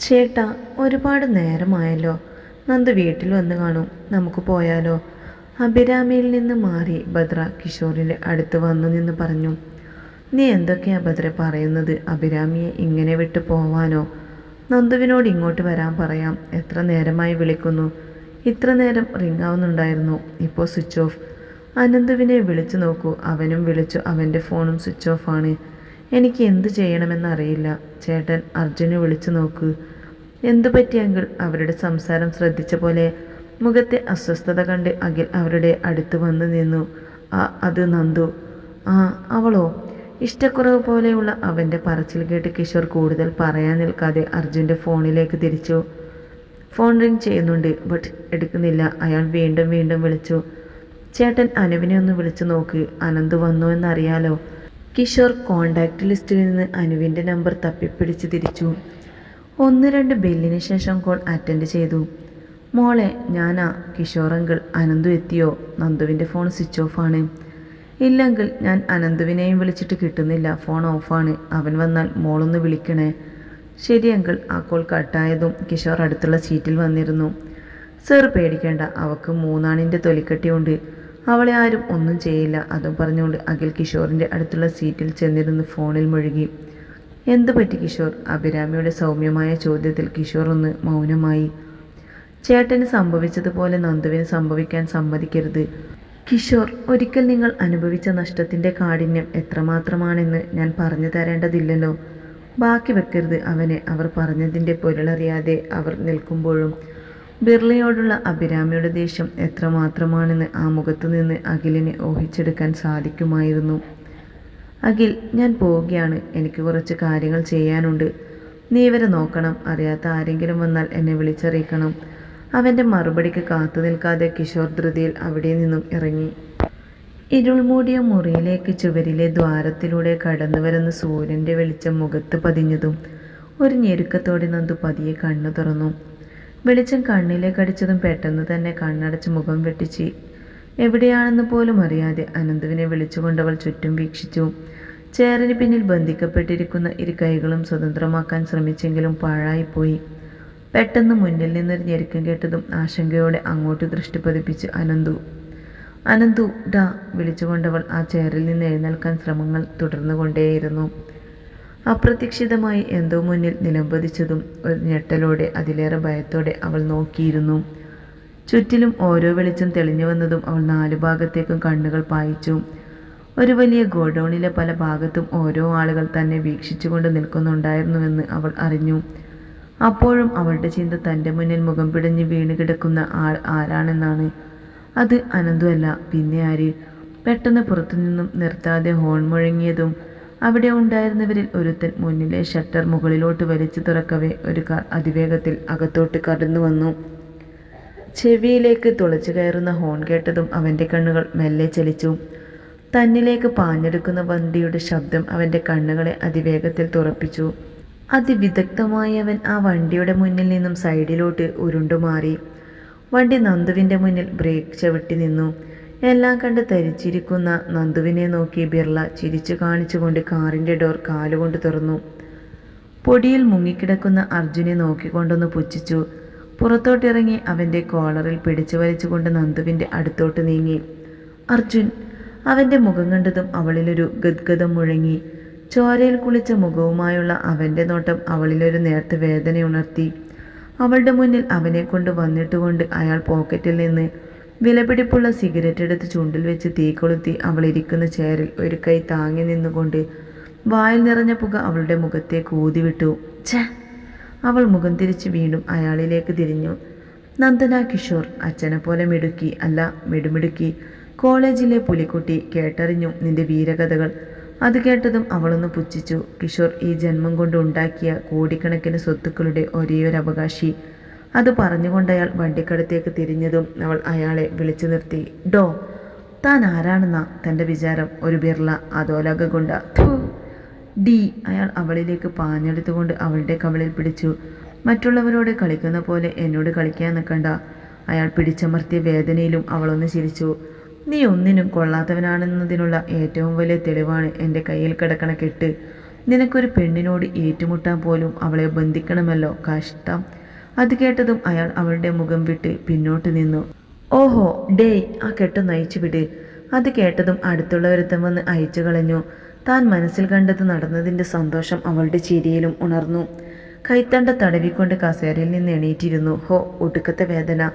ചേട്ടാ ഒരുപാട് നേരമായല്ലോ. നന്ദു വീട്ടിൽ വന്ന് കാണും. നമുക്ക് പോയാലോ. അഭിരാമിയിൽ നിന്ന് മാറി ഭദ്ര കിഷോറിന്റെ അടുത്ത് വന്നു നിന്ന് പറഞ്ഞു നീ എന്തൊക്കെയാ ഭദ്ര പറയുന്നത്? അഭിരാമിയെ ഇങ്ങനെ വിട്ട് പോവാനോ? നന്ദുവിനോട് ഇങ്ങോട്ട് വരാൻ പറയാം. എത്ര നേരമായി വിളിക്കുന്നു. ഇത്ര നേരം റിംഗ് ആവുന്നുണ്ടായിരുന്നു ഇപ്പോൾ സ്വിച്ച് ഓഫ്. അനന്തുവിനെ വിളിച്ചു നോക്കൂ. അവനും വിളിച്ചു. അവന്റെ ഫോണും സ്വിച്ച് ഓഫ് ആണ്. എനിക്ക് എന്ത് ചെയ്യണമെന്നറിയില്ല ചേട്ടൻ അർജുനെ വിളിച്ചു നോക്ക്. എന്തു പറ്റിയെങ്കിൽ അവരുടെ സംസാരം ശ്രദ്ധിച്ച പോലെ മുഖത്തെ അസ്വസ്ഥത കണ്ട് അഖിൽ അവരുടെ അടുത്ത് വന്ന് നിന്നു. ആ അത് നന്ദു. ആ അവളോ? ഇഷ്ടക്കുറവ് പോലെയുള്ള അവന്റെ പറച്ചിൽ കേട്ട് കിഷോർ കൂടുതൽ പറയാൻ നിൽക്കാതെ അർജുന്റെ ഫോണിലേക്ക് തിരിച്ചു. ഫോൺ റിങ് ചെയ്യുന്നുണ്ട് ബട്ട് എടുക്കുന്നില്ല. അയാൾ വീണ്ടും വീണ്ടും വിളിച്ചു. ചേട്ടൻ അനുവിനെ ഒന്ന് വിളിച്ചു നോക്ക്. അനന്ത് വന്നു എന്നറിയാലോ? കിഷോർ കോണ്ടാക്ട് ലിസ്റ്റിൽ നിന്ന് അനുവിന്റെ നമ്പർ തപ്പിപ്പിടിച്ച് തിരിച്ചു. ഒന്ന് രണ്ട് ബെല്ലിന് ശേഷം കോൾ അറ്റൻഡ് ചെയ്തു. മോളെ ഞാനാ കിഷോർ അങ്കിൾ അനന്തു എത്തിയോ? നന്ദുവിന്റെ ഫോൺ സ്വിച്ച് ഓഫാണ് ഇല്ലെങ്കിൽ ഞാൻ അനന്തുവിനെയും വിളിച്ചിട്ട് കിട്ടുന്നില്ല ഫോൺ ഓഫാണ് അവൻ വന്നാൽ മോളൊന്ന് വിളിക്കണേ. ശരി അങ്കിൾ ആ കോൾ കട്ടായതും കിഷോർ അടുത്തുള്ള സീറ്റിൽ വന്നിരുന്നു. സർ പേടിക്കേണ്ട അവക്ക് മൂന്നാണിന്റെ തൊലിക്കട്ടിയുണ്ട്. അവളെ ആരും ഒന്നും ചെയ്യില്ല. അതും പറഞ്ഞുകൊണ്ട് അഖിൽ കിഷോറിന്റെ അടുത്തുള്ള സീറ്റിൽ ചെന്നിരുന്ന് ഫോണിൽ മുഴുകി. എന്തു പറ്റി കിഷോർ? അഭിരാമിയുടെ സൗമ്യമായ ചോദ്യത്തിൽ കിഷോർ ഒന്ന് മൗനമായി. ചേട്ടന് സംഭവിച്ചതുപോലെ നന്ദുവിന് സംഭവിക്കാൻ സമ്മതിക്കരുത്. കിഷോർ ഒരിക്കൽ നിങ്ങൾ അനുഭവിച്ച നഷ്ടത്തിന്റെ കാഠിന്യം എത്രമാത്രമാണെന്ന് ഞാൻ പറഞ്ഞു തരേണ്ടതില്ലല്ലോ. ബാക്കി വെക്കരുത് അവനെ അവർ പറഞ്ഞതിന്റെ പൊരുളറിയാതെ അവർ നിൽക്കുമ്പോഴും ബിർളയോടുള്ള അഭിരാമിയുടെ ദേഷ്യം എത്രമാത്രമാണെന്ന് ആ മുഖത്തു നിന്ന് അഖിലിനെ ഊഹിച്ചെടുക്കാൻ സാധിക്കുമായിരുന്നു. അഖിൽ ഞാൻ പോവുകയാണ്. എനിക്ക് കുറച്ച് കാര്യങ്ങൾ ചെയ്യാനുണ്ട്. നീ ഇവരെ നോക്കണം. അറിയാത്ത ആരെങ്കിലും വന്നാൽ എന്നെ വിളിച്ചറിയിക്കണം. അവന്റെ മറുപടിക്ക് കാത്തു നിൽക്കാതെ കിഷോർ ധൃതിയിൽ അവിടെ നിന്നും ഇറങ്ങി. ഇരുൾമൂടിയ മുറിയിലേക്ക് ചുവരിലെ ദ്വാരത്തിലൂടെ കടന്നു വരുന്ന സൂര്യന്റെ വെളിച്ചം മുഖത്ത് പതിഞ്ഞതും ഒരു ഞെരുക്കത്തോടെ നന്ദു പതിയെ കണ്ണു തുറന്നു. വെളിച്ചം കണ്ണിലേക്ക് അടിച്ചതും പെട്ടെന്ന് തന്നെ കണ്ണടച്ച് മുഖം വെട്ടിച്ച്. എവിടെയാണെന്ന് പോലും അറിയാതെ അനന്തുവിനെ വിളിച്ചുകൊണ്ടവൾ ചുറ്റും വീക്ഷിച്ചു. ചേറിന് പിന്നിൽ ബന്ധിക്കപ്പെട്ടിരിക്കുന്ന ഇരു കൈകളും സ്വതന്ത്രമാക്കാൻ ശ്രമിച്ചെങ്കിലും പാഴായിപ്പോയി. പെട്ടെന്ന് മുന്നിൽ നിന്നൊരു ഞെരുക്കം കേട്ടതും ആശങ്കയോടെ അങ്ങോട്ട് ദൃഷ്ടി പതിപ്പിച്ച് അനന്തു. അനന്തു ഡാ വിളിച്ചുകൊണ്ടവൾ ആ ചെയറിൽ നിന്ന് എഴുന്നേൽക്കാൻ ശ്രമങ്ങൾ തുടർന്നുകൊണ്ടേയിരുന്നു. അപ്രതീക്ഷിതമായി എന്തോ മുന്നിൽ നിലംപതിച്ചതും ഒരു ഞെട്ടലോടെ അതിലേറെ ഭയത്തോടെ അവൾ നോക്കിയിരുന്നു. ചുറ്റിലും ഓരോ വെളിച്ചം തെളിഞ്ഞു വന്നതും അവൾ നാലു ഭാഗത്തേക്കും കണ്ണുകൾ പായിച്ചു. ഒരു വലിയ ഗോഡൌണിലെ പല ഭാഗത്തും ഓരോ ആളുകൾ തന്നെ വീക്ഷിച്ചുകൊണ്ട് നിൽക്കുന്നുണ്ടായിരുന്നുവെന്ന് അവൾ അറിഞ്ഞു. അപ്പോഴും അവളുടെ ചിന്ത തന്റെ മുന്നിൽ മുഖം പിടഞ്ഞ് വീണ് കിടക്കുന്ന ആൾ ആരാണെന്നാണ്. അത് അനന്തുമല്ല പിന്നെ ആര്? പെട്ടെന്ന് പുറത്തുനിന്നും നിർത്താതെ ഹോൺ മുഴങ്ങിയതും അവിടെ ഉണ്ടായിരുന്നവരിൽ ഒരുത്തൻ മുന്നിലെ ഷട്ടർ മുകളിലോട്ട് വലിച്ചു തുറക്കവേ ഒരു കാർ അതിവേഗത്തിൽ അകത്തോട്ട് കടന്നു വന്നു. ചെവിയിലേക്ക് തുളച്ചു കയറുന്ന ഹോൺ കേട്ടതും അവന്റെ കണ്ണുകൾ മെല്ലെ ചലിച്ചു. തന്നിലേക്ക് പാഞ്ഞെടുക്കുന്ന വണ്ടിയുടെ ശബ്ദം അവന്റെ കണ്ണുകളെ അതിവേഗത്തിൽ തുറപ്പിച്ചു. അതിവിദഗ്ധമായി അവൻ ആ വണ്ടിയുടെ മുന്നിൽ നിന്നും സൈഡിലോട്ട് ഉരുണ്ടുമാറി. വണ്ടി നന്ദുവിന്റെ മുന്നിൽ ബ്രേക്ക് ചവിട്ടി നിന്നു. എല്ലാം കണ്ട് തരിച്ചിരിക്കുന്ന നന്ദുവിനെ നോക്കി ബിർള ചിരിച്ചു കാണിച്ചുകൊണ്ട് കാറിന്റെ ഡോർ കാലുകൊണ്ട് തുറന്നു. പൊടിയിൽ മുങ്ങിക്കിടക്കുന്ന അർജുനെ നോക്കിക്കൊണ്ടൊന്ന് പുച്ഛിച്ചു. പുറത്തോട്ടിറങ്ങി അവന്റെ കോളറിൽ പിടിച്ചു വലിച്ചുകൊണ്ട് നന്ദുവിന്റെ അടുത്തോട്ട് നീങ്ങി. അർജുൻ അവന്റെ മുഖം കണ്ടതും അവളിലൊരു ഗദ്ഗതം മുഴങ്ങി. ചോരയിൽ കുളിച്ച മുഖവുമായുള്ള അവന്റെ നോട്ടം അവളിലൊരു നേർത്ത വേദനയുണർത്തി. അവളുടെ മുന്നിൽ അവനെ കൊണ്ട് വന്നിട്ടുകൊണ്ട് അയാൾ പോക്കറ്റിൽ നിന്ന് വിലപിടിപ്പുള്ള സിഗരറ്റ് എടുത്ത് ചുണ്ടിൽ വെച്ച് തീ കൊളുത്തി അവൾ ഇരിക്കുന്ന ചേരിൽ ഒരു കൈ താങ്ങി നിന്നുകൊണ്ട് വായിൽ നിറഞ്ഞ പുക അവളുടെ മുഖത്തേക്ക് ഊതിവിട്ടു ഛ! അവൾ മുഖം തിരിച്ച് വീണ്ടും അയാളിലേക്ക് തിരിഞ്ഞു. നന്ദന കിഷോർ അച്ഛനെ പോലെ മിടുക്കി അല്ല മിടുമിടുക്കി കോളേജിലെ പുലിക്കുട്ടി കേട്ടറിഞ്ഞു നിന്റെ വീരകഥകൾ. അത് കേട്ടതും അവളൊന്ന് പുച്ഛിച്ചു. കിഷോർ ഈ ജന്മം കൊണ്ട് ഉണ്ടാക്കിയ കോടിക്കണക്കിന് സ്വത്തുക്കളുടെ ഒരേയൊരു അവകാശി അത് പറഞ്ഞുകൊണ്ട് അയാൾ വണ്ടിക്കടുത്തേക്ക് തിരിഞ്ഞതും അവൾ അയാളെ വിളിച്ചു നിർത്തി. ഡോ താൻ ആരാണെന്നാ? തന്റെ വിചാരം ഒരു ബിർള അധോലക കൊണ്ട ഡി അയാൾ അവളിലേക്ക് പാഞ്ഞെടുത്തുകൊണ്ട് അവളുടെ കവളിൽ പിടിച്ചു. മറ്റുള്ളവരോട് കളിക്കുന്ന പോലെ എന്നോട് കളിക്കാൻ നിൽക്കണ്ട. അയാൾ പിടിച്ചമർത്തിയ വേദനയിലും അവളൊന്ന് ചിരിച്ചു. നീ ഒന്നിനും കൊള്ളാത്തവനാണെന്നതിനുള്ള ഏറ്റവും വലിയ തെളിവാണ് എന്റെ കയ്യിൽ കിടക്കണ കെട്ട്. നിനക്കൊരു പെണ്ണിനോട് ഏറ്റുമുട്ടാൻ പോലും അവളെ ബന്ധിക്കണമല്ലോ കഷ്ടം. അത് കേട്ടതും അയാൾ അവളുടെ മുഖം വിട്ട് പിന്നോട്ട് നിന്നു. ഓഹോ ഡേയ് ആ കെട്ട് നയിച്ചു വിട്. അത് കേട്ടതും അടുത്തുള്ളവരുത്തം വന്ന് അയച്ചു കളഞ്ഞു. താൻ മനസ്സിൽ കണ്ടത് നടന്നതിന്റെ സന്തോഷം അവളുടെ ചിരിയിലും ഉണർന്നു. കൈത്തണ്ട തടവിക്കൊണ്ട് കസേരയിൽ നിന്ന് എണീറ്റിരുന്നു. ഹോ ഒടുക്കത്തെ വേദന.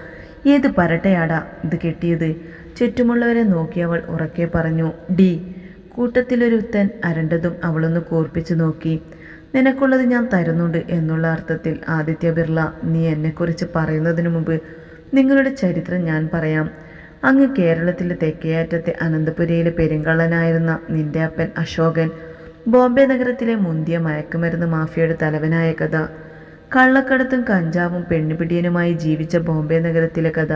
ഏത് പരട്ടയാടാ ഇത് കെട്ടിയത്? ചുറ്റുമുള്ളവരെ നോക്കി അവൾ ഉറക്കെ പറഞ്ഞു. ഡി കൂട്ടത്തിലൊരുത്തൻ അരണ്ടതും അവളൊന്ന് കോർപ്പിച്ചു നോക്കി. നിനക്കുള്ളത് ഞാൻ തരുന്നുണ്ട് എന്നുള്ള അർത്ഥത്തിൽ ആദിത്യ ബിർള നീ എന്നെക്കുറിച്ച് പറയുന്നതിന് മുമ്പ് നിങ്ങളുടെ ചരിത്രം ഞാൻ പറയാം. അങ്ങ് കേരളത്തിലെ തെക്കേയറ്റത്തെ അനന്തപുരയിലെ പെരുങ്കള്ളനായിരുന്ന നിന്റെ അപ്പൻ അശോകൻ ബോംബെ നഗരത്തിലെ മുന്തിയ മയക്കുമരുന്ന് മാഫിയയുടെ തലവനായ കഥ കള്ളക്കടത്തും കഞ്ചാവും പെണ്ണുപിടിയനുമായി ജീവിച്ച ബോംബെ നഗരത്തിലെ കഥ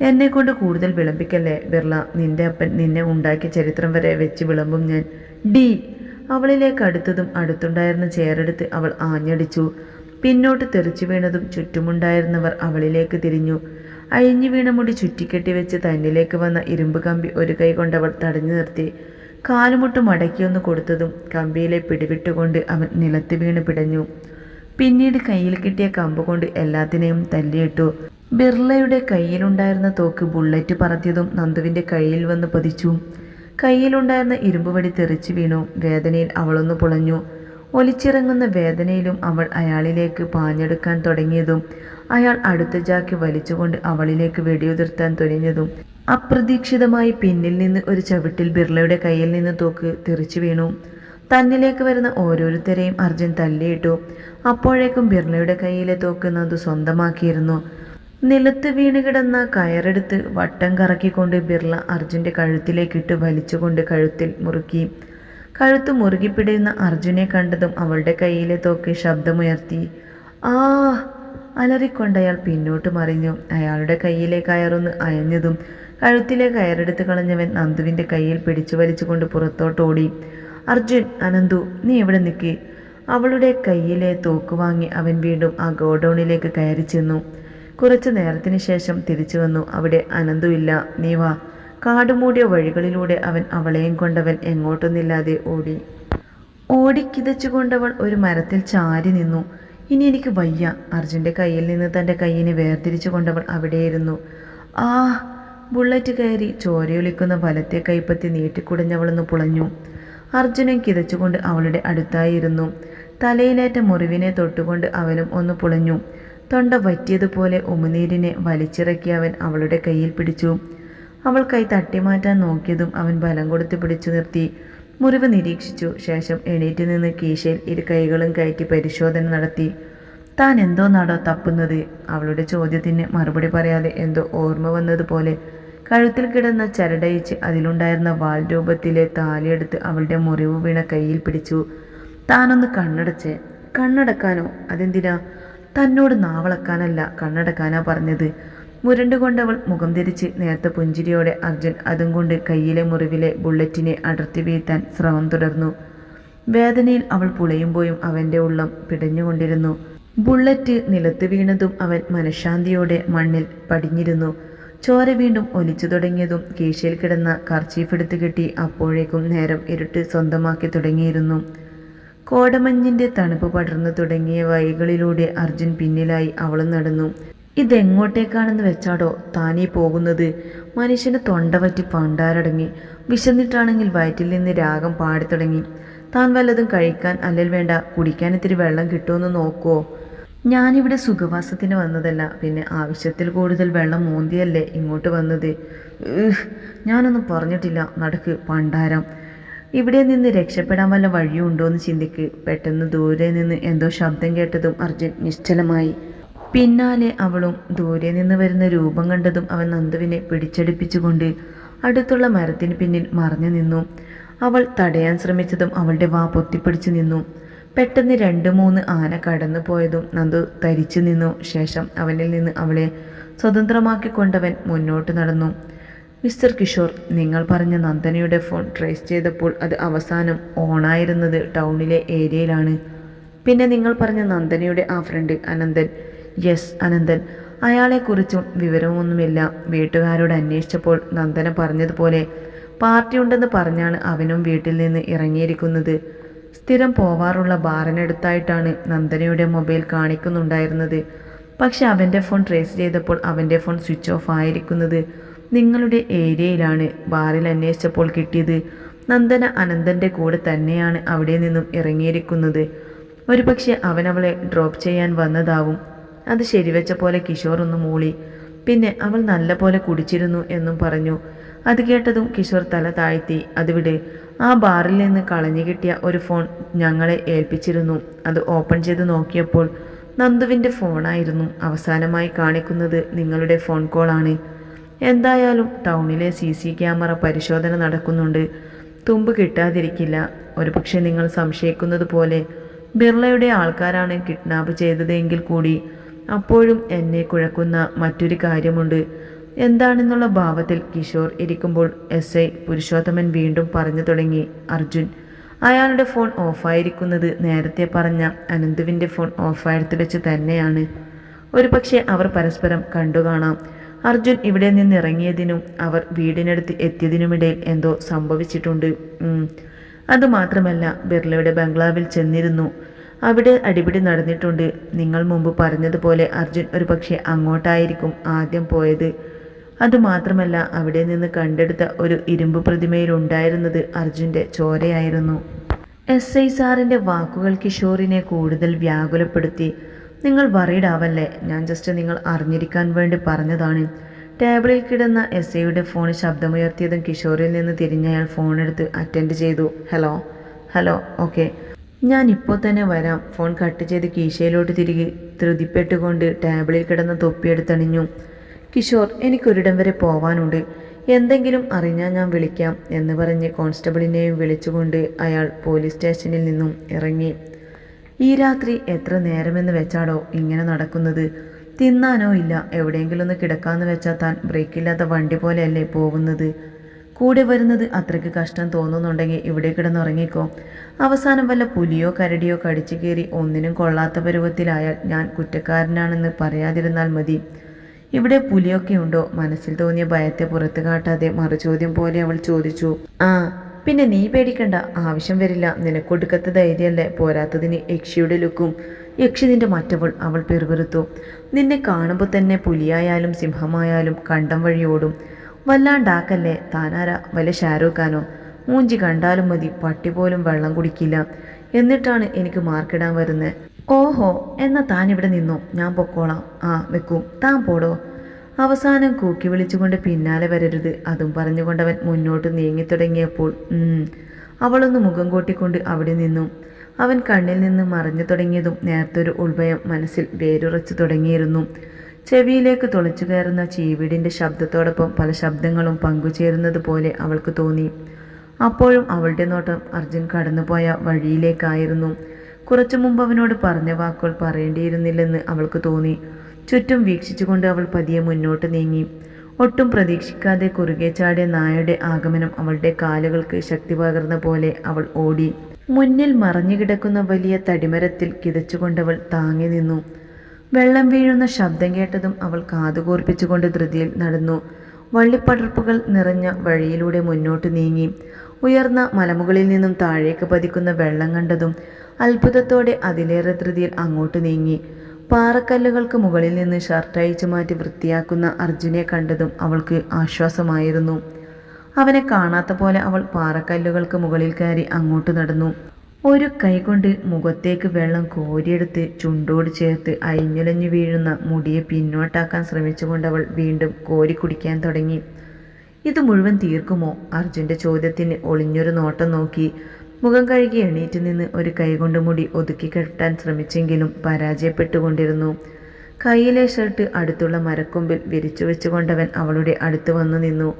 എന്നെ കൊണ്ട് കൂടുതൽ വിളമ്പിക്കല്ലേ? ബിർള നിന്റെ അപ്പൻ നിന്നെ ഉണ്ടാക്കിയ ചരിത്രം വരെ വെച്ച് വിളമ്പും ഞാൻ. ഡി. അവളിലേക്ക് അടുത്തതും അടുത്തുണ്ടായിരുന്ന ചെയറെടുത്ത് അവൾ ആഞ്ഞടിച്ചു. പിന്നോട്ട് തെറിച്ചു വീണതും ചുറ്റുമുണ്ടായിരുന്നവർ അവളിലേക്ക് തിരിഞ്ഞു. അഴിഞ്ഞു വീണ മുടി ചുറ്റിക്കെട്ടി വെച്ച് തന്നിലേക്ക് വന്ന ഇരുമ്പ് കമ്പി ഒരു കൈ കൊണ്ടവൾ തടഞ്ഞു നിർത്തി. കാലുമുട്ട് മടക്കിയൊന്ന് കൊടുത്തതും കമ്പിയിലെ പിടിവിട്ടുകൊണ്ട് അവൻ നിലത്ത് വീണ് പിടഞ്ഞു. പിന്നീട് കയ്യിൽ കിട്ടിയ കമ്പ് കൊണ്ട് എല്ലാത്തിനെയും തല്ലിയിട്ടു. ബിർളയുടെ കയ്യിലുണ്ടായിരുന്ന തോക്ക് ബുള്ളറ്റ് പറത്തിയതും നന്ദുവിന്റെ കയ്യിൽ വന്ന് പതിച്ചു. കയ്യിലുണ്ടായിരുന്ന ഇരുമ്പുവടി തെറിച്ചു വീണു. വേദനയിൽ അവളൊന്ന് പുളഞ്ഞു. ഒലിച്ചിറങ്ങുന്ന വേദനയിലും അവൾ അയാളിലേക്ക് പാഞ്ഞെടുക്കാൻ തുടങ്ങിയതും അയാൾ അടുത്ത ചാക്കി വലിച്ചുകൊണ്ട് അവളിലേക്ക് വെടിയുതിർത്താൻ തുനിഞ്ഞതും അപ്രതീക്ഷിതമായി പിന്നിൽ നിന്ന് ഒരു ചവിട്ടിൽ ബിർളയുടെ കയ്യിൽ നിന്ന് തോക്ക് തെറിച്ചു വീണു. തന്നിലേക്ക് വരുന്ന ഓരോരുത്തരെയും അർജുൻ തല്ലിയിട്ടു അപ്പോഴേക്കും ബിർളയുടെ കയ്യിലെ തോക്ക് നന്ദു സ്വന്തമാക്കിയിരുന്നു. നിലത്ത് വീണ് കിടന്ന കയറെടുത്ത് വട്ടം കറക്കിക്കൊണ്ട് ബിർള അർജുന്റെ കഴുത്തിലേക്കിട്ട് വലിച്ചുകൊണ്ട് കഴുത്തിൽ മുറുക്കി. കഴുത്ത് മുറുകിപ്പിടയുന്ന അർജുനെ കണ്ടതും അവളുടെ കയ്യിലെ തോക്ക് ശബ്ദമുയർത്തി. ആ അലറിക്കൊണ്ട് അയാൾ പിന്നോട്ട് മറിഞ്ഞു. അയാളുടെ കയ്യിലെ കയറൊന്ന് അയഞ്ഞതും കഴുത്തിലെ കയറെടുത്ത് കളഞ്ഞവൻ നന്ദുവിന്റെ കയ്യിൽ പിടിച്ചു വലിച്ചുകൊണ്ട് പുറത്തോട്ടോടി. അർജുൻ അനന്തു നീ എവിടെ നിൽക്കി അവളുടെ കയ്യിലെ തോക്ക് വാങ്ങി അവൻ വീണ്ടും ആ ഗോഡൗണിലേക്ക് കയറി ചെന്നു. കുറച്ചു നേരത്തിന് ശേഷം തിരിച്ചു വന്നു. അവിടെ അനന്തുമില്ല. നീ വാ. കാടുമൂടിയ വഴികളിലൂടെ അവൻ അവളെയും കൊണ്ടവൻ എങ്ങോട്ടൊന്നില്ലാതെ ഓടി. ഓടിക്കിതച്ചുകൊണ്ടവൾ ഒരു മരത്തിൽ ചാരി നിന്നു. ഇനി എനിക്ക് വയ്യ. അർജുന്റെ കയ്യിൽ നിന്ന് തന്റെ കയ്യിനെ വേർതിരിച്ചു കൊണ്ടവൾ അവിടെയിരുന്നു. ആ. ബുള്ളറ്റ് കയറി ചോരയൊലിക്കുന്ന വലത്തെ കൈപ്പത്തി നീട്ടിക്കുടഞ്ഞവളൊന്ന് പുളഞ്ഞു. അർജുനൻ കിതച്ചുകൊണ്ട് അവളുടെ അടുത്തായിരുന്നു. തലയിലേറ്റ മുറിവിനെ തൊട്ടുകൊണ്ട് അവനും ഒന്ന് പുളഞ്ഞു. തൊണ്ട വറ്റിയതുപോലെ ഉമിനീരിനെ വലിച്ചിറക്കി അവൻ അവളുടെ കയ്യിൽ പിടിച്ചു. അവൾ കൈ തട്ടിമാറ്റാൻ നോക്കിയതും അവൻ ബലം കൊടുത്ത് പിടിച്ചു നിർത്തി. മുറിവ് നിരീക്ഷിച്ചു. ശേഷം എണീറ്റ് നിന്ന് കീശയിൽ ഇരു കൈകളും കയറ്റി പരിശോധന നടത്തി. താൻ എന്തോ നടോ തപ്പുന്നത്? അവളുടെ ചോദ്യത്തിന് മറുപടി പറയാതെ എന്തോ ഓർമ്മ വന്നതുപോലെ കഴുത്തിൽ കിടന്ന ചരടയിച്ച് അതിലുണ്ടായിരുന്ന വാൽ രൂപത്തിലെ താലിയെടുത്ത് അവളുടെ മുറിവ് വീണ കയ്യിൽ പിടിച്ചു. താനൊന്ന് കണ്ണടച്ചേ. കണ്ണടക്കാനോ? അതെന്തിനാ? തന്നോട് നാവളക്കാനല്ല കണ്ണടക്കാനാ പറഞ്ഞത്. മുരണ്ടുകൊണ്ടവൾ മുഖം തിരിച്ച് നേർത്ത പുഞ്ചിരിയോടെ അർജുൻ അതും കൊണ്ട് കയ്യിലെ മുറിവിലെ ബുള്ളറ്റിനെ അടർത്തി വീഴ്ത്താൻ ശ്രമം തുടർന്നു. വേദനയിൽ അവൾ പുളയുമ്പോഴും അവന്റെ ഉള്ളം പിടഞ്ഞുകൊണ്ടിരുന്നു. ബുള്ളറ്റ് നിലത്ത് വീണതും അവൻ മനഃശാന്തിയോടെ മണ്ണിൽ പടിഞ്ഞിരുന്നു. ചോര വീണ്ടും ഒലിച്ചു തുടങ്ങിയതും കീശയിൽ കിടന്ന കർച്ചീഫ് എടുത്ത് കെട്ടി അപ്പോഴേക്കും നേരം ഇരുട്ട് സ്വന്തമാക്കി തുടങ്ങിയിരുന്നു. കോടമഞ്ഞിന്റെ തണുപ്പ് പടർന്നു തുടങ്ങിയ വഴികളിലൂടെ അർജുൻ പിന്നിലായി അവൾ നടന്നു. ഇതെങ്ങോട്ടേക്കാണെന്ന് വെച്ചാടോ താനീ പോകുന്നത്? മനുഷ്യന് തൊണ്ട പറ്റി പണ്ടാരടങ്ങി. വിശന്നിട്ടാണെങ്കിൽ വയറ്റിൽ നിന്ന് രാഗം പാടിത്തുടങ്ങി താൻ വല്ലതും കഴിക്കാൻ അല്ലെങ്കിൽ വേണ്ട കുടിക്കാൻ ഇത്തിരി വെള്ളം കിട്ടുമെന്ന് നോക്കുവോ? ഞാനിവിടെ സുഖവാസത്തിന് വന്നതല്ല പിന്നെ ആവശ്യത്തിൽ കൂടുതൽ വെള്ളം മോന്തിയല്ലേ ഇങ്ങോട്ട് വന്നത്? ഞാനൊന്നും പറഞ്ഞിട്ടില്ല നടക്ക് പണ്ടാരം. ഇവിടെ നിന്ന് രക്ഷപ്പെടാൻ വല്ല വഴിയുണ്ടോ എന്ന് ചിന്തിക്ക്. പെട്ടെന്ന് ദൂരെ നിന്ന് എന്തോ ശബ്ദം കേട്ടതും അർജുൻ നിശ്ചലമായി. പിന്നാലെ അവളും ദൂരെ നിന്ന് വരുന്ന രൂപം കണ്ടതും അവൻ നന്ദുവിനെ പിടിച്ചടിപ്പിച്ചുകൊണ്ട് അടുത്തുള്ള മരത്തിന് പിന്നിൽ മറഞ്ഞു നിന്നു. അവൾ തടയാൻ ശ്രമിച്ചതും അവളുടെ വാ പൊത്തിപ്പിടിച്ചു നിന്നു. പെട്ടെന്ന് രണ്ട് മൂന്ന് ആന കടന്നു പോയതും നന്ദു തരിച്ചു നിന്നു. ശേഷം അവനിൽ നിന്ന് അവളെ സ്വതന്ത്രമാക്കിക്കൊണ്ടവൻ മുന്നോട്ട് നടന്നു. മിസ്റ്റർ കിഷോർ നിങ്ങൾ പറഞ്ഞ നന്ദനയുടെ ഫോൺ ട്രേസ് ചെയ്തപ്പോൾ അത് അവസാനം ഓണായിരുന്നത് ടൗണിലെ ഏരിയയിലാണ്. പിന്നെ നിങ്ങൾ പറഞ്ഞ നന്ദനയുടെ ആ ഫ്രണ്ട് അനന്തൻ. യെസ് അനന്തൻ. അയാളെക്കുറിച്ചും വിവരമൊന്നുമില്ല. വീട്ടുകാരോട് അന്വേഷിച്ചപ്പോൾ നന്ദന പറഞ്ഞതുപോലെ പാർട്ടി ഉണ്ടെന്ന് പറഞ്ഞാണ് അവനും വീട്ടിൽ നിന്ന് ഇറങ്ങിയിരിക്കുന്നത്. സ്ഥിരം പോവാറുള്ള ബാറിനടുത്തായിട്ടാണ് നന്ദനയുടെ മൊബൈൽ കാണിക്കുന്നുണ്ടായിരുന്നത്. പക്ഷെ അവന്റെ ഫോൺ ട്രേസ് ചെയ്തപ്പോൾ അവന്റെ ഫോൺ സ്വിച്ച് ഓഫ് ആയിരിക്കുന്നത്. നിങ്ങളുടെ ഏരിയയിലാണ് ബാറിൽ അന്വേഷിച്ചപ്പോൾ കിട്ടിയത്. നന്ദന അനന്തന്റെ കൂടെ തന്നെയാണ് അവിടെ നിന്നും ഇറങ്ങിയിരിക്കുന്നത്. ഒരുപക്ഷെ അവൻ അവളെ ഡ്രോപ്പ് ചെയ്യാൻ വന്നതാവും. അത് ശരിവെച്ച പോലെ കിഷോർ ഒന്ന് മൂളി. പിന്നെ അവൾ നല്ല പോലെ കുടിച്ചിരുന്നു എന്നും പറഞ്ഞു. അത് കേട്ടതും കിഷോർ തല താഴ്ത്തി. അതിവിടെ ആ ബാറിൽ നിന്ന് കളഞ്ഞു കിട്ടിയ ഒരു ഫോൺ ഞങ്ങളെ ഏൽപ്പിച്ചിരുന്നു. അത് ഓപ്പൺ ചെയ്ത് നോക്കിയപ്പോൾ നന്ദുവിന്റെ ഫോണായിരുന്നു അവസാനമായി കാണിക്കുന്നത് നിങ്ങളുടെ ഫോൺ കോളാണ് എന്തായാലും ടൗണിലെ സി സി ക്യാമറ പരിശോധന നടക്കുന്നുണ്ട്. തുമ്പ് കിട്ടാതിരിക്കില്ല. ഒരുപക്ഷെ നിങ്ങൾ സംശയിക്കുന്നത് പോലെ ബിർളയുടെ ആൾക്കാരാണ് കിഡ്നാപ്പ് ചെയ്തതെങ്കിൽ കൂടി അപ്പോഴും എന്നെ കുഴക്കുന്ന മറ്റൊരു കാര്യമുണ്ട്. എന്താണെന്നുള്ള ഭാവത്തിൽ കിഷോർ ഇരിക്കുമ്പോൾ എസ് ഐ പുരുഷോത്തമൻ വീണ്ടും പറഞ്ഞു തുടങ്ങി. അർജുൻ അയാളുടെ ഫോൺ ഓഫായിരിക്കുന്നത് നേരത്തെ പറഞ്ഞ അനന്തുവിന്റെ ഫോൺ ഓഫായെടുത്ത് വെച്ച് തന്നെയാണ്. ഒരുപക്ഷെ അവർ പരസ്പരം കണ്ടു കാണാം അർജുൻ ഇവിടെ നിന്നിറങ്ങിയതിനും അവർ വീടിനടുത്ത് എത്തിയതിനുമിടയിൽ എന്തോ സംഭവിച്ചിട്ടുണ്ട്. അതുമാത്രമല്ല ബിർളയുടെ ബംഗ്ലാവിൽ ചെന്നിരുന്നു. അവിടെ അടിപിടി നടന്നിട്ടുണ്ട്. നിങ്ങൾ മുമ്പ് പറഞ്ഞതുപോലെ അർജുൻ ഒരു പക്ഷേ അങ്ങോട്ടായിരിക്കും ആദ്യം പോയത്. അതുമാത്രമല്ല അവിടെ നിന്ന് കണ്ടെടുത്ത ഒരു ഇരുമ്പ് പ്രതിമയിലുണ്ടായിരുന്നത് അർജുന്റെ ചോരയായിരുന്നു. എസ് ഐ സാറിന്റെ വാക്കുകൾ കിഷോറിനെ കൂടുതൽ വ്യാകുലപ്പെടുത്തി. നിങ്ങൾ വറീഡാവല്ലേ ഞാൻ ജസ്റ്റ് നിങ്ങൾ അറിഞ്ഞിരിക്കാൻ വേണ്ടി പറഞ്ഞതാണ്. ടേബിളിൽ കിടന്ന എസ് ഐയുടെ ഫോൺ ശബ്ദമുയർത്തിയതും കിഷോറിൽ നിന്ന് തിരിഞ്ഞയാൾ ഫോണെടുത്ത് അറ്റൻഡ് ചെയ്തു. ഹലോ ഹലോ ഓക്കെ ഞാൻ ഇപ്പോൾ തന്നെ വരാം. ഫോൺ കട്ട് ചെയ്ത് കീശയിലോട്ട് തിരികെ ധൃതിപ്പെട്ടുകൊണ്ട് ടേബിളിൽ കിടന്ന തൊപ്പിയെടുത്തണിഞ്ഞു കിഷോർ എനിക്കൊരിടം വരെ പോവാനുണ്ട്. എന്തെങ്കിലും അറിഞ്ഞാൽ ഞാൻ വിളിക്കാം എന്ന് പറഞ്ഞ് കോൺസ്റ്റബിളിനെയും വിളിച്ചുകൊണ്ട് അയാൾ പോലീസ് സ്റ്റേഷനിൽ നിന്നും ഇറങ്ങി. ഈ രാത്രി എത്ര നേരമെന്ന് വെച്ചാടോ ഇങ്ങനെ നടക്കുന്നത്? തിന്നാനോ ഇല്ല. എവിടെയെങ്കിലും ഒന്ന് കിടക്കാമെന്ന് വെച്ചാൽ താൻ ബ്രേക്കില്ലാത്ത വണ്ടി പോലെയല്ലേ പോകുന്നത്? കൂടെ വരുന്നത് അത്രയ്ക്ക് കഷ്ടം തോന്നുന്നുണ്ടെങ്കിൽ ഇവിടെ കിടന്നുറങ്ങിക്കോ. അവസാനം വല്ല പുലിയോ കരടിയോ കടിച്ചു കയറി ഒന്നിനും കൊള്ളാത്ത പരുവത്തിലായാൽ ഞാൻ കുറ്റക്കാരനാണെന്ന് പറയാതിരുന്നാൽ മതി. ഇവിടെ പുലിയൊക്കെ ഉണ്ടോ? മനസ്സിൽ തോന്നിയ ഭയത്തെ പുറത്തു കാട്ടാതെ മറുചോദ്യം പോലെ അവൾ ചോദിച്ചു. ആ പിന്നെ നീ പേടിക്കണ്ട ആവശ്യം വരില്ല. നിനക്കൊടുക്കത്ത ധൈര്യമല്ലേ? പോരാത്തതിന് യക്ഷിയുടെ ലുക്കും. യക്ഷി നിന്റെ മറ്റവൾ അവൾ പെറുപെറുത്തു. നിന്നെ കാണുമ്പോൾ തന്നെ പുലിയായാലും സിംഹമായാലും കണ്ടം വഴി ഓടും. വല്ലാണ്ടാക്കല്ലേ? താനാരാ? വല്ല ഷാരൂഖ് ഖാനോ മൂഞ്ചി കണ്ടാലും മതി പട്ടി പോലും വെള്ളം കുടിക്കില്ല. എന്നിട്ടാണ് എനിക്ക് മാർക്കിടാൻ വരുന്നത് ഓഹോ എന്നാ താൻ ഇവിടെ നിന്നോ? ഞാൻ പൊക്കോളാം. ആ വെക്കും. താൻ പോടോ? അവസാനം കൂക്കി വിളിച്ചുകൊണ്ട് പിന്നാലെ വരരുത്. അതും പറഞ്ഞുകൊണ്ടവൻ മുന്നോട്ട് നീങ്ങി തുടങ്ങിയപ്പോൾ അവളൊന്ന് മുഖം കൂട്ടിക്കൊണ്ട് അവിടെ നിന്നു. അവൻ കണ്ണിൽ നിന്ന് മറിഞ്ഞു തുടങ്ങിയതും നേരത്തൊരു ഉൾഭയം മനസ്സിൽ വേരുറച്ചു തുടങ്ങിയിരുന്നു. ചെവിയിലേക്ക് തുളച്ചു കയറുന്ന ചീവീടിന്റെ ശബ്ദത്തോടൊപ്പം പല ശബ്ദങ്ങളും പങ്കുചേരുന്നത് പോലെ അവൾക്ക് തോന്നി. അപ്പോഴും അവളുടെ നോട്ടം അർജുൻ കടന്നുപോയ വഴിയിലേക്കായിരുന്നു. കുറച്ചു മുമ്പ് അവനോട് പറഞ്ഞ വാക്കുകൾ പറയേണ്ടിയിരുന്നില്ലെന്ന് അവൾക്ക് തോന്നി. ചുറ്റും വീക്ഷിച്ചുകൊണ്ട് അവൾ പതിയെ മുന്നോട്ട് നീങ്ങി. ഒട്ടും പ്രതീക്ഷിക്കാതെ കുറുകെ ചാടിയ നായയുടെ ആഗമനം അവളുടെ കാലുകൾക്ക് ശക്തി പകർന്ന പോലെ അവൾ ഓടി. മുന്നിൽ മറഞ്ഞു കിടക്കുന്ന വലിയ തടിമരത്തിൽ കിതച്ചുകൊണ്ടവൾ താങ്ങി നിന്നു. വെള്ളം വീഴുന്ന ശബ്ദം കേട്ടതും അവൾ കാതുകൂർപ്പിച്ചുകൊണ്ട് ധൃതിയിൽ നടന്നു. വള്ളിപ്പടർപ്പുകൾ നിറഞ്ഞ വഴിയിലൂടെ മുന്നോട്ട് നീങ്ങി. ഉയർന്ന മലമുകളിൽ നിന്നും താഴേക്ക് പതിക്കുന്ന വെള്ളം കണ്ടതും അത്ഭുതത്തോടെ അതിലേറെ ധൃതിയിൽ അങ്ങോട്ട് നീങ്ങി. പാറക്കല്ലുകൾക്ക് മുകളിൽ നിന്ന് ഷർട്ട് അഴിച്ചു മാറ്റി വൃത്തിയാക്കുന്ന അർജുനെ കണ്ടതും അവൾക്ക് ആശ്വാസമായിരുന്നു. അവനെ കാണാത്ത പോലെ അവൾ പാറക്കല്ലുകൾക്ക് മുകളിൽ കയറി അങ്ങോട്ട് നടന്നു. ഒരു കൈകൊണ്ട് മുഖത്തേക്ക് വെള്ളം കോരിയെടുത്ത് ചുണ്ടോട് ചേർത്ത് അയിഞ്ഞുലഞ്ഞു വീഴുന്ന മുടിയെ പിന്നോട്ടാക്കാൻ ശ്രമിച്ചുകൊണ്ട് അവൾ വീണ്ടും കോരി കുടിക്കാൻ തുടങ്ങി. ഇത് മുഴുവൻ തീർക്കുമോ? അർജുന്റെ ചോദ്യത്തിന് ഒളിഞ്ഞൊരു നോട്ടം നോക്കി മുഖം കഴുകി എണീറ്റ് നിന്ന് ഒരു കൈകൊണ്ട് മുടി ഒതുക്കി കെട്ടാൻ ശ്രമിച്ചെങ്കിലും പരാജയപ്പെട്ടുകൊണ്ടിരുന്നു. കയ്യിലെ ഷർട്ട് അടുത്തുള്ള മരക്കൊമ്പിൽ വിരിച്ചു വെച്ചുകൊണ്ടവൻ അവളുടെ അടുത്ത് വന്നു നിന്നു.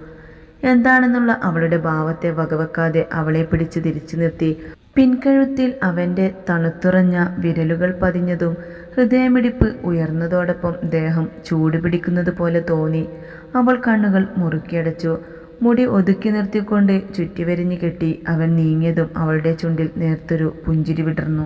എന്താണെന്നുള്ള അവളുടെ ഭാവത്തെ വകവെക്കാതെ അവളെ പിടിച്ചു തിരിച്ചു നിർത്തി. പിൻകഴുത്തിൽ അവന്റെ തണുത്തുറഞ്ഞ വിരലുകൾ പതിഞ്ഞതും ഹൃദയമിടിപ്പ് ഉയർന്നതോടൊപ്പം ദേഹം ചൂടുപിടിക്കുന്നത് പോലെ തോന്നി. അവൾ കണ്ണുകൾ മുറുക്കിയടച്ചു. മുടി ഒതുക്കി നിർത്തിക്കൊണ്ട് ചുറ്റിവരിഞ്ഞ് കെട്ടി അവൻ നീങ്ങിയതും അവളുടെ ചുണ്ടിൽ നേർത്തൊരു പുഞ്ചിരി വിടർന്നു.